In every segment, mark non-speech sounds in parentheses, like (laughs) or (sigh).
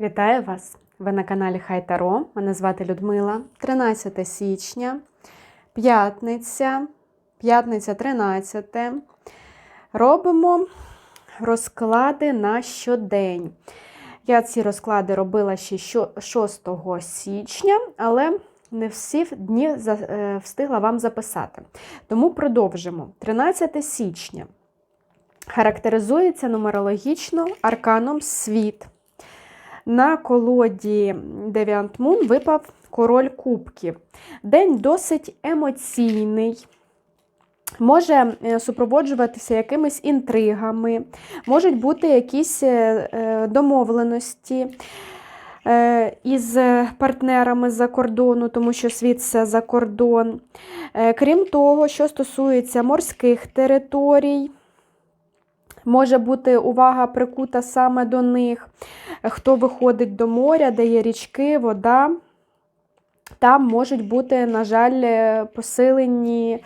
Вітаю вас! Ви на каналі Хай Таро. Мене звати Людмила. 13 січня, п'ятниця, п'ятниця 13. Робимо розклади на щодень. Я ці розклади робила ще 6 січня, але не всі дні е, встигла вам записати. Тому продовжимо. 13 січня характеризується нумерологічно арканом світ. На колоді Deviant Moon випав король кубків. День досить емоційний. Може е, супроводжуватися якимись інтригами, можуть бути якісь е, е, домовленості із партнерами з-за кордону, тому що світ це за кордон. Крім того, що стосується морських територій, може бути увага прикута саме до них, хто виходить до моря, де є річки, вода. Там можуть бути, на жаль, е, посилені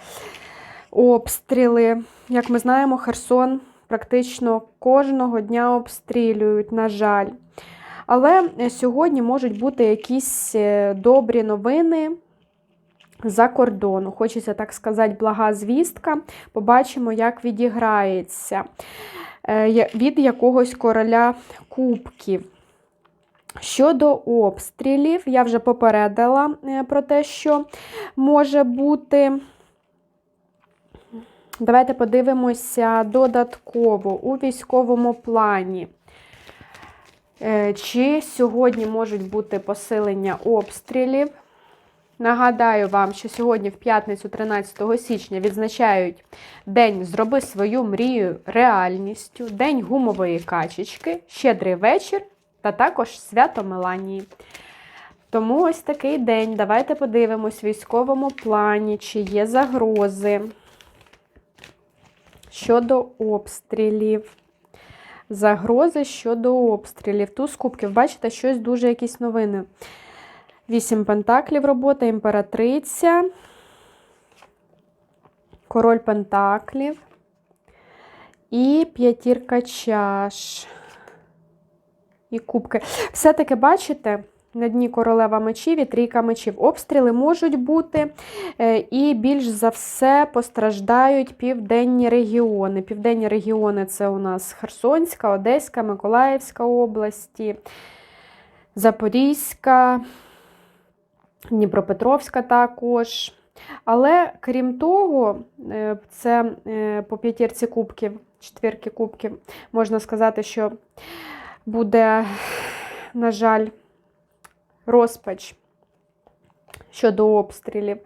обстріли. Як ми знаємо, Херсон практично кожного дня обстрілюють, на жаль. Але е, сьогодні можуть бути якісь е, добрі новини за кордону. Хочеться так сказати, блага звістка. Побачимо, як відіграється е, від якогось короля кубків. Щодо обстрілів, я вже попередила е, про те, що може бути. Давайте подивимося додатково у військовому плані. Е, Чи сьогодні можуть бути посилення обстрілів? Нагадаю вам, що сьогодні, в п'ятницю, 13 січня, відзначають День Зроби свою мрію реальністю, День гумової качечки, щедрий вечір та також свято Меланії. Тому ось такий день. Давайте подивимось в військовому плані, чи є загрози щодо обстрілів. Загрози щодо обстрілів. Туз кубків, бачите, щось дуже якісь новини. Вісім пентаклів робота, імператриця, король пентаклів і п'ятірка чаш. І кубки. Все-таки, бачите, на дні королева мечів і трійка мечів. Обстріли можуть бути, е, і більш за все постраждають південні регіони. Південні регіони це у нас Херсонська, Одеська, Миколаївська області, Запорізька, Дніпропетровська також. Але крім того, е, це е, по п'ятірці кубків, четвірки кубків, можна сказати, що буде, на жаль, розпач щодо обстрілів.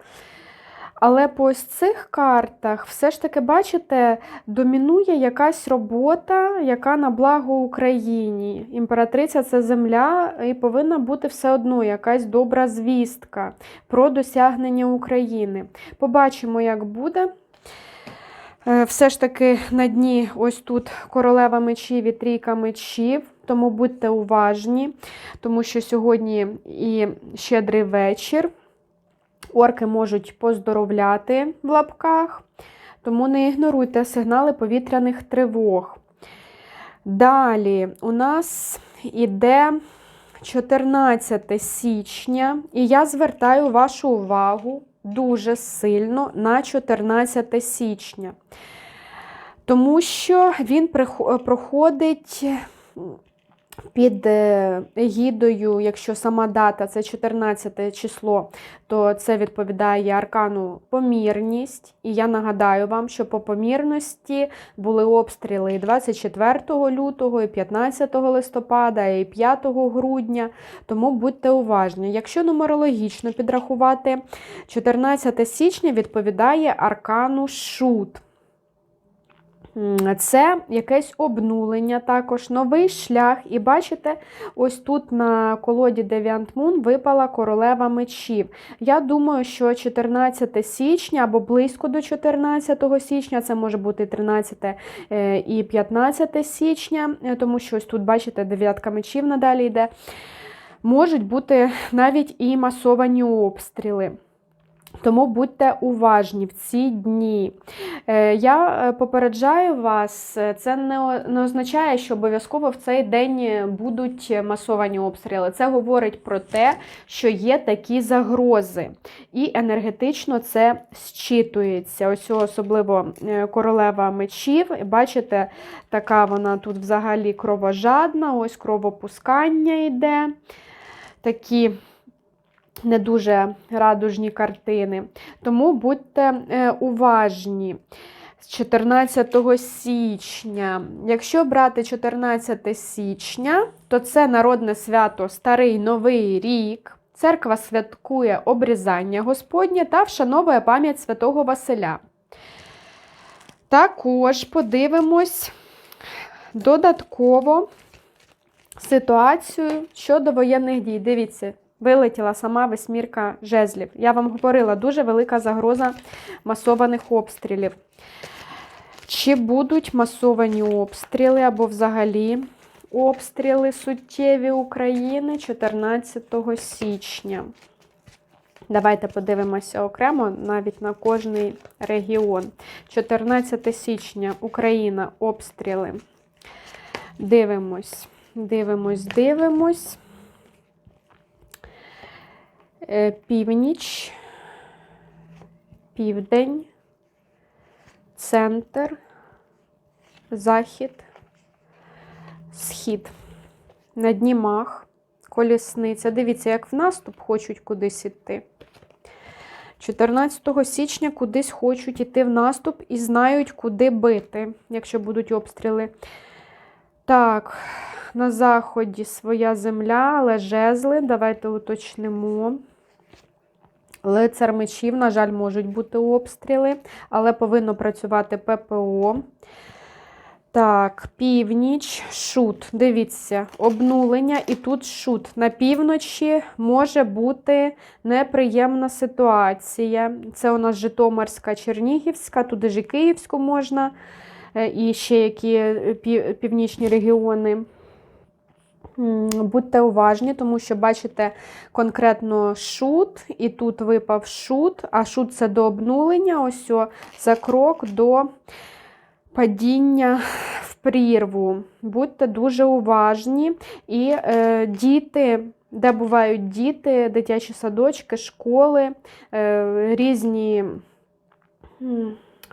Але по ось цих картах все ж таки, бачите, домінує якась робота, яка на благо Україні. Імператриця це земля, і повинна бути все одно якась добра звістка про досягнення України. Побачимо, як буде. Е, Все ж таки на дні ось тут королева мечів і трійка мечів, тому будьте уважні, тому що сьогодні і щедрий вечір. Орки можуть поздоровляти в лапках, тому не ігноруйте сигнали повітряних тривог. Далі у нас іде 14 січня, і я звертаю вашу увагу дуже сильно на 14 січня. Тому що він проходить під е, егідою, якщо сама дата це 14 число, то це відповідає аркану помірність. І я нагадаю вам, що по помірності були обстріли і 24 лютого, і 15 листопада, і 5 грудня. Тому будьте уважні. Якщо нумерологічно підрахувати, 14 січня відповідає аркану шут. Це якесь обнулення, також новий шлях. І бачите, ось тут на колоді Deviant випала королева мечів. Я думаю, що 14 січня або близько до 14 січня, це може бути 13 е, і 15 січня, е, тому що ось тут, бачите, дев'ятка мечів надалі йде. Можуть бути навіть і масовані обстріли. Тому будьте уважні в ці дні. Е, Я е, попереджаю вас, е, це не означає, що обов'язково в цей день будуть масовані обстріли. Це говорить про те, що є такі загрози, і енергетично це зчитується. Ось особливо королева мечів. Бачите, така вона тут взагалі кровожадна, ось кровопускання йде. Такі не дуже радужні картини. Тому будьте е, уважні. З 14 січня. Якщо брати 14 січня, то це народне свято Старий Новий рік. Церква святкує обрізання Господнє та вшановує пам'ять святого Василя. Також подивимось додатково ситуацію щодо воєнних дій. Дивіться, вилетіла сама восьмірка жезлів. Я вам говорила, дуже велика загроза масованих обстрілів. Чи будуть масовані обстріли або взагалі обстріли суттєві України 14 січня? Давайте подивимося окремо навіть на кожний регіон. 14 січня Україна обстріли. Дивимось, дивимось, дивимось. Е, Північ, південь, центр, захід, схід. На дні мах, колісниця. Дивіться, як в наступ хочуть кудись іти. 14 січня кудись хочуть іти в наступ і знають, куди бити, якщо будуть обстріли. Так, на заході своя земля, але жезли. Давайте уточнимо. Лицар мечів, на жаль, можуть бути обстріли, але повинно працювати ППО. Так, північ, шут. Дивіться, обнулення, і тут шут. На півночі може бути неприємна ситуація. Це у нас Житомирська, Чернігівська, туди ж і Київську можна, е, і ще які північні регіони. Будьте уважні, тому що бачите конкретно шут, і тут випав шут, а шут це до обнулення, ось о, за крок до падіння в прірву. Будьте дуже уважні. І е, діти, де бувають діти, дитячі садочки, школи, е, різні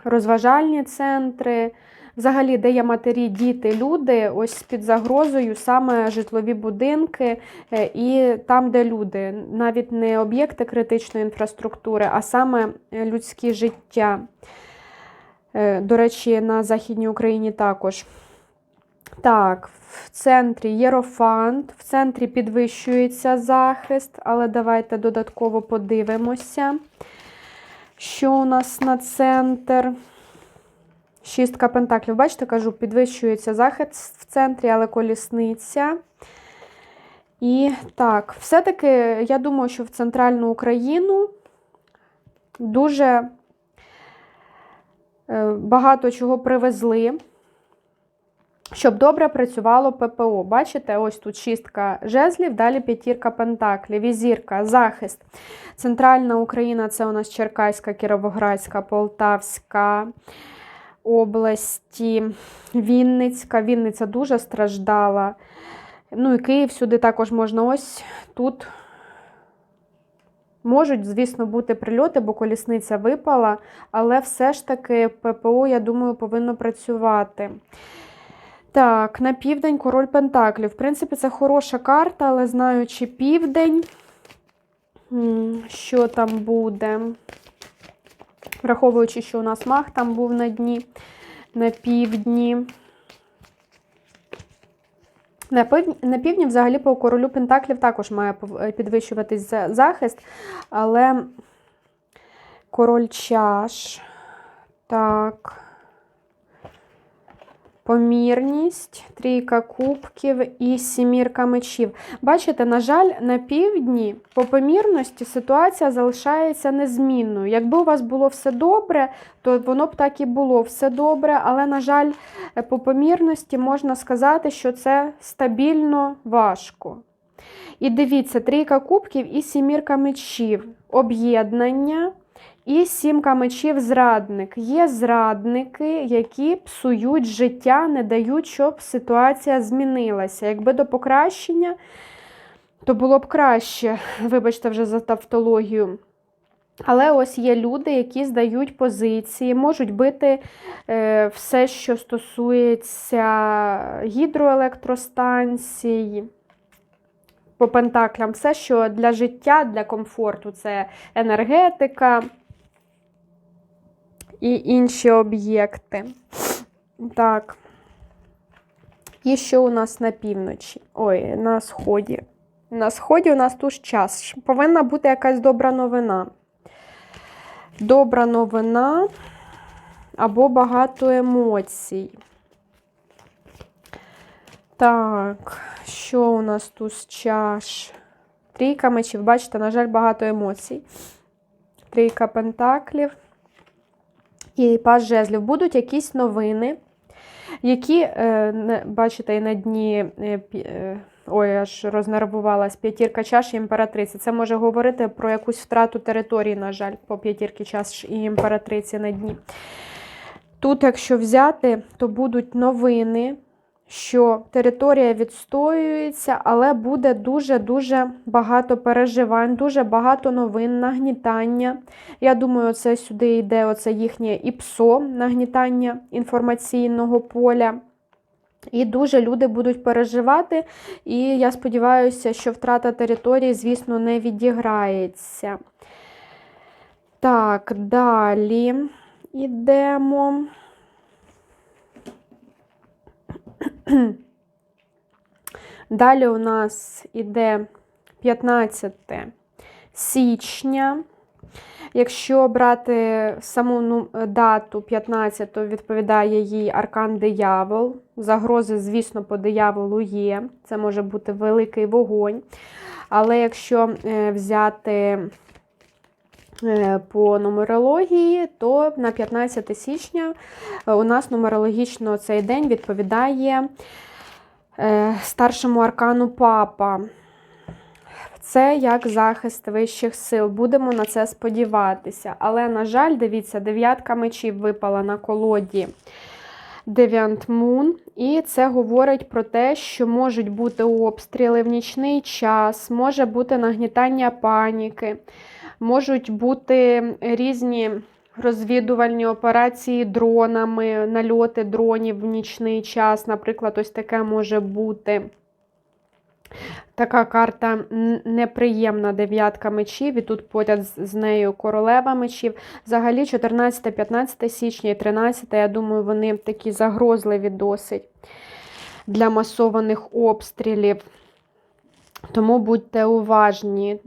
розважальні центри. Взагалі, де є матері, діти, люди, ось під загрозою саме житлові будинки е, і там, де люди, навіть не об'єкти критичної інфраструктури, а саме е, людське життя. Е, До речі, на Західній Україні також. Так, в центрі Єрофант, в центрі підвищується захист, але давайте додатково подивимося, що у нас на центр. Шістка пентаклів. Бачите, кажу, підвищується захист в центрі, але колісниця. І так, все-таки я думаю, що в центральну Україну дуже е, багато чого привезли, щоб добре працювало ППО. Bачите, ось тут шістка жезлів, далі п'ятірка пентаклів, візірка, захист. Центральна Україна це у нас Черкаська, Кіровоградська, Полтавська області, Вінницька. Вінниця дуже страждала. Ну і Київ сюди також можна ось тут. Можуть, звісно, бути прильоти, бо колісниця випала, але все ж таки ППО, я думаю, повинно працювати. Так, на південь король Пентаклів. В принципі, це хороша карта, але знаючи південь, що там буде. Враховуючи, що у нас мах там був на дні, на півдні. На півдні, на півдні взагалі по королю Пентаклів також має е, підвищуватись захист, але король чаш. Так. Помірність, трійка кубків і сімірка мечів. Бачите, на жаль, на півдні по помірності ситуація залишається незмінною. Якби у вас було все добре, то воно б так і було все добре, але, на жаль, по помірності можна сказати, що це стабільно важко. І дивіться, трійка кубків і сімірка мечів. Об'єднання, І сімка мечів зрадник. Є зрадники, які псують життя, не дають, щоб ситуація змінилася. Якби до покращення, то було б краще. (laughs) Вибачте, вже за тавтологію. Але ось є люди, які здають позиції, можуть бити е, все, що стосується гідроелектростанцій, по пентаклям, все, що для життя, для комфорту це енергетика і інші об'єкти. Так. І що у нас на півночі? Ой, на сході. На сході у нас тут час. Повинна бути якась добра новина. Добра новина або багато емоцій. Так, що у нас тут з чаш? Трійка мечів, бачите, на жаль, багато емоцій. Трійка пентаклів і пас жезлів. Будуть якісь новини, які, е, бачите, на дні. е, е, Ой, аж рознервувалась п'ятірка чаш і імператриці. Це може говорити про якусь втрату території, на жаль, по п'ятірки чаш і імператриці на дні. Тут, якщо взяти, то будуть новини, що територія відстоюється, але буде дуже-дуже багато переживань, дуже багато новин, нагнітання. Я думаю, це сюди йде оце їхнє ІПСО, нагнітання інформаційного поля. І дуже люди будуть переживати, і я сподіваюся, що втрата території, звісно, не відіграється. Так, далі йдемо. (clears throat) Далі у нас іде 15 січня. Якщо брати саму ну, дату 15, то відповідає їй аркан диявол. Загрози, звісно, по дияволу є. Це може бути великий вогонь. Але якщо е, взяти по нумерології, то на 15 січня е, у нас нумерологічно цей день відповідає е, старшому аркану Папа. Це як захист вищих сил. Будемо на це сподіватися. Але, на жаль, дивіться, дев'ятка мечів випала на колоді Дев'янт. І це говорить про те, що можуть бути обстріли в нічний час, може бути нагнітання паніки, можуть бути різні розвідувальні операції дронами, нальоти дронів в нічний час. Наприклад, ось таке може бути. Така карта неприємна дев'ятка мечів, і тут поряд з- нею королева мечів. Взагалі 14-15 січня і 13, я думаю, вони такі загрозливі досить для масованих обстрілів. Тому будьте уважні.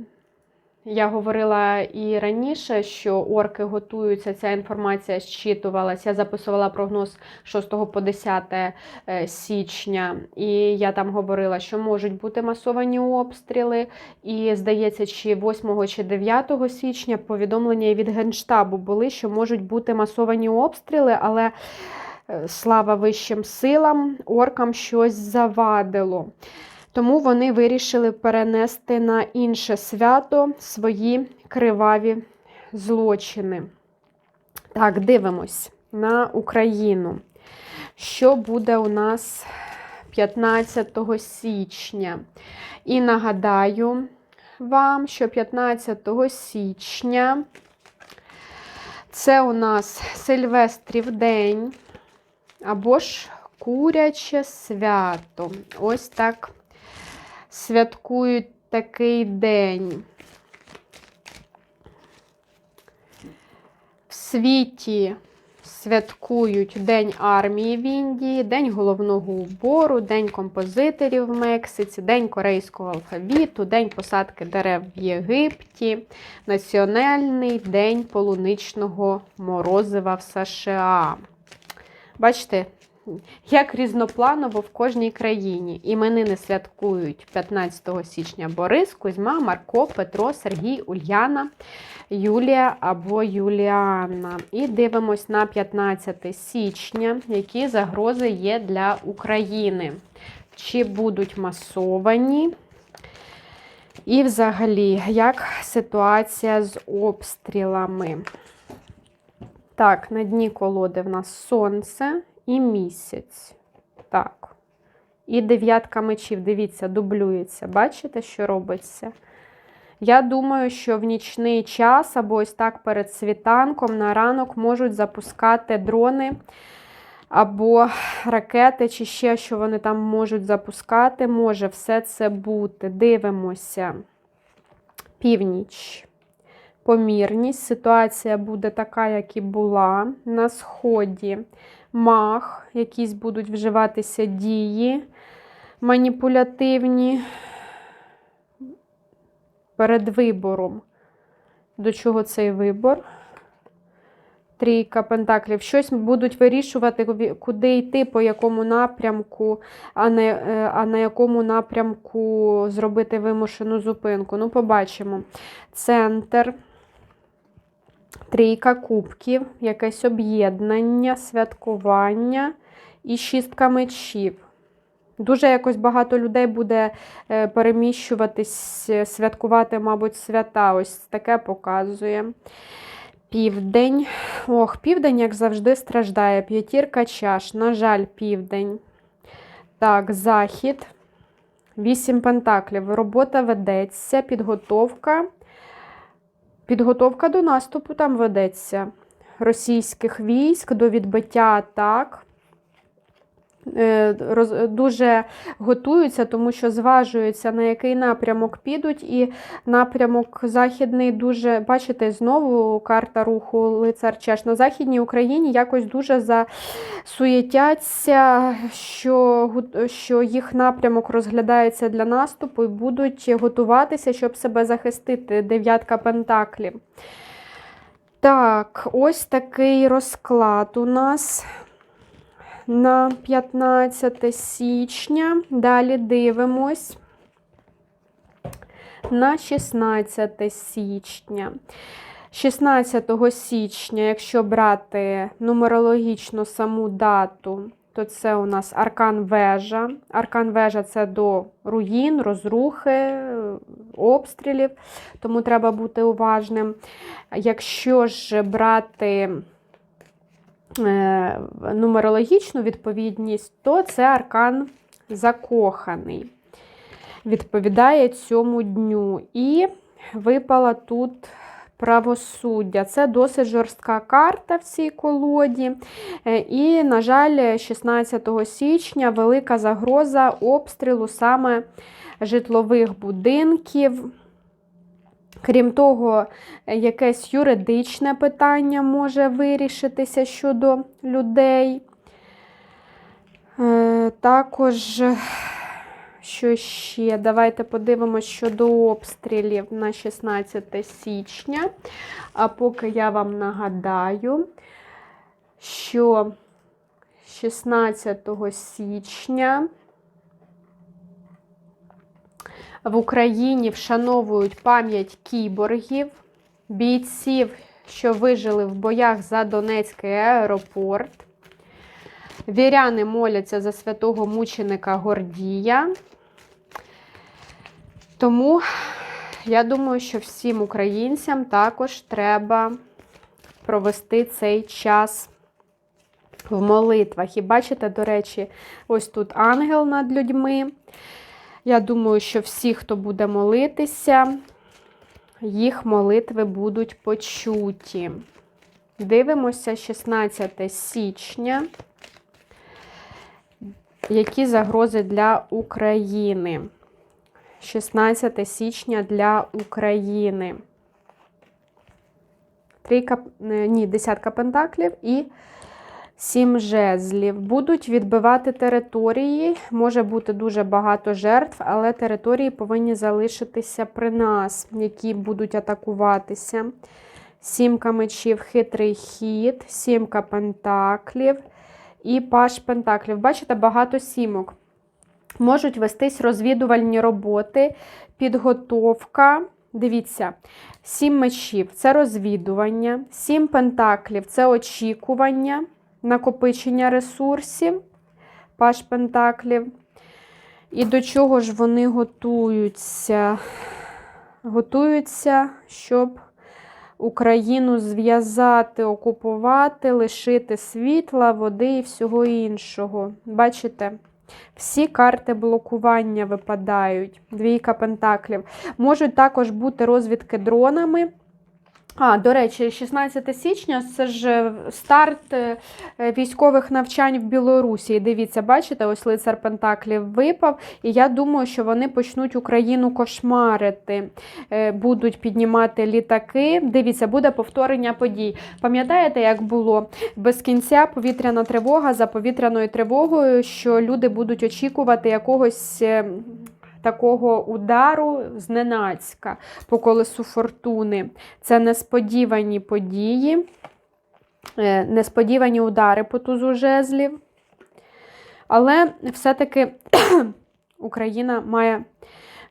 Я говорила і раніше, що орки готуються, ця інформація зчитувалася. Я записувала прогноз 6 по 10 е, січня, і я там говорила, що можуть бути масовані обстріли. І, здається, чи 8 чи 9 січня повідомлення від Генштабу були, що можуть бути масовані обстріли, але е, слава вищим силам, оркам щось завадило. Тому вони вирішили перенести на інше свято свої криваві злочини. Так, дивимось на Україну. Що буде у нас 15 січня? І нагадаю вам, що 15 січня це у нас Сильвестрів день або ж куряче свято. Ось так святкують такий день. В світі святкують День армії в Індії, День головного убору, День композиторів в Мексиці, День корейського алфавіту, День посадки дерев в Єгипті, Національний день полуничного морозива в США. Бачите, як різнопланово в кожній країні. Іменини святкують 15 січня Борис, Кузьма, Марко, Петро, Сергій, Ульяна, Юлія або Юліана. І дивимось на 15 січня, які загрози є для України. Чи будуть масовані І взагалі, як ситуація з обстрілами? Так, на дні колоди в нас сонце і місяць. Так. І дев'ятка мечів, дивіться, дублюється. Бачите, що робиться? Я думаю, що в нічний час або ось так перед світанком на ранок можуть запускати дрони або ракети, чи ще що вони там можуть запускати. Може все це бути. Дивимося. Північ. Помірність. Ситуація буде така, як і була. На сході мах, якісь будуть вживатися дії маніпулятивні перед вибором. До чого цей вибор? Трійка пентаклів. Щось будуть вирішувати, куди йти, по якому напрямку, а на, е, а на якому напрямку зробити вимушену зупинку. Ну, побачимо. Центр. Трійка кубків, якесь об'єднання, святкування і шістка мечів. Дуже якось багато людей буде е, переміщуватись, святкувати, мабуть, свята. Ось таке показує. Південь. Ох, південь, як завжди, страждає. П'ятірка чаш. На жаль, південь. Так, захід. Вісім пентаклів. Робота ведеться, підготовка. Підготовка до наступу там ведеться. Російських військ до відбиття атак. Е, дуже готуються, тому що зважуються, на який напрямок підуть, і напрямок західний дуже, бачите, знову карта руху лицар Чеш. На Західній Україні якось дуже засуєтяться, що, що їх напрямок розглядається для наступу і будуть готуватися, щоб себе захистити. Дев'ятка пентаклів. Так, ось такий розклад у нас на 15 січня. Далі дивимось на 16 січня. 16 січня, якщо брати нумерологічно саму дату, то це у нас аркан вежа. Аркан вежа це до руїн, розрухи, обстрілів, тому треба бути уважним. Якщо ж брати нумерологічну відповідність, то це аркан закоханий. Відповідає цьому дню. І випала тут правосуддя. Це досить жорстка карта в цій колоді. Е, і, на жаль, 16 січня велика загроза обстрілу саме житлових будинків. Крім того, якесь юридичне питання може вирішитися щодо людей. Е, також, що ще? Давайте подивимося щодо обстрілів на 16 січня. А поки я вам нагадаю, що 16 січня в Україні вшановують пам'ять кіборгів, бійців, що вижили в боях за Донецький аеропорт. Віряни моляться за святого мученика Гордія. Тому я думаю, що всім українцям також треба провести цей час в молитвах. І бачите, до речі, ось тут ангел над людьми. Я думаю, що всі, хто буде молитися, їх молитви будуть почуті. Дивимося 16 січня. Які загрози для України? 16 січня для України. Трійка, е, ні, десятка пентаклів і Сім жезлів. Будуть відбивати території. Може бути дуже багато жертв, але території повинні залишитися при нас, які будуть атакуватися. Сімка мечів, хитрий хід, сімка пентаклів і паш пентаклів. Бачите, багато сімок. Можуть вестись розвідувальні роботи, підготовка. Дивіться, сім мечів це розвідування, сім пентаклів це очікування накопичення ресурсів, паш Пентаклів. І до чого ж вони готуються? готуються, щоб Україну зв'язати, окупувати, лишити світла, води і всього іншого. Бачите? Всі карти блокування випадають. Двійка пентаклів. Можуть також бути розвідки дронами. А, до речі, 16 січня це ж е, старт е, військових навчань в Білорусі. Дивіться, бачите, ось лицар Пентаклів випав. І я думаю, що вони почнуть Україну кошмарити, Е, будуть піднімати літаки. Дивіться, буде повторення подій. Пам'ятаєте, як було без кінця повітряна тривога за повітряною тривогою, що люди будуть очікувати якогось. Такого удару зненацька по колесу фортуни. Це несподівані події, е, несподівані удари по тузу жезлів. Але все-таки (clears throat) Україна має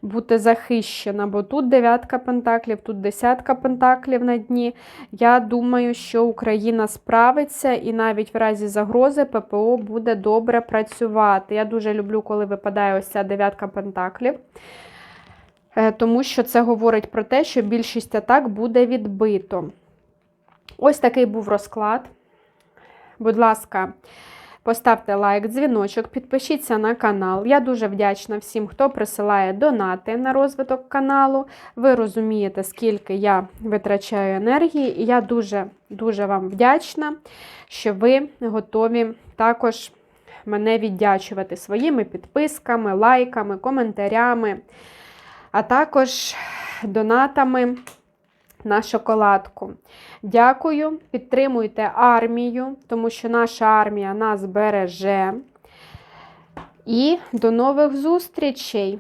бути захищена, бо тут дев'ятка пентаклів, тут десятка пентаклів на дні. Я думаю, що Україна справиться і навіть в разі загрози ППО буде добре працювати. Я дуже люблю, коли випадає ось ця дев'ятка пентаклів. Е, Тому що це говорить про те, що більшість атак буде відбито. Ось такий був розклад. Будь ласка, поставте лайк, дзвіночок, підпишіться на канал. Я дуже вдячна всім, хто присилає донати на розвиток каналу. Ви розумієте, скільки я витрачаю енергії, і я дуже-дуже вам вдячна, що ви готові також мене віддячувати своїми підписками, лайками, коментарями, а також донатами на шоколадку. Дякую, підтримуйте армію, тому що наша армія нас береже. І до нових зустрічей!